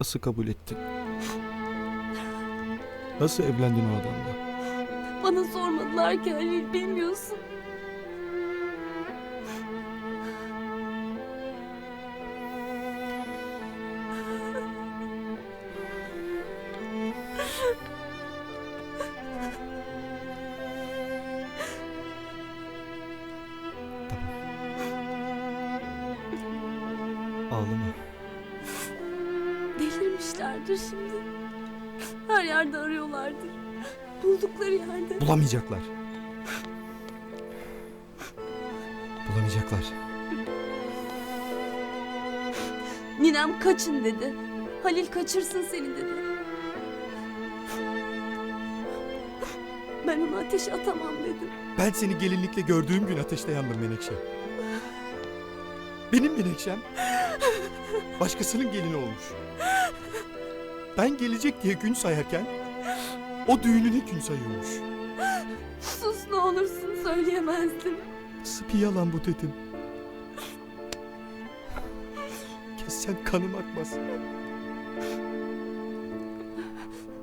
Nasıl kabul ettin? Nasıl evlendin o adamla? Bana sormadılar ki Halil bilmiyorsun. Ağlama. Delirmişlerdir şimdi. Her yerde arıyorlardır. Buldukları yerde. Bulamayacaklar. Bulamayacaklar. Ninem kaçın dedi. Halil kaçırsın seni dedi. Ben onu ateşe atamam dedim. Ben seni gelinlikle gördüğüm gün ateşte yandım Menekşe. Benim Menekşem başkasının gelini olmuş. Ben gelecek diye gün sayarken o düğününe gün sayıyormuş. Sus ne olursun söyleyemezdim. Nasıl bir yalan bu dedim. Kes sen kanım akmaz.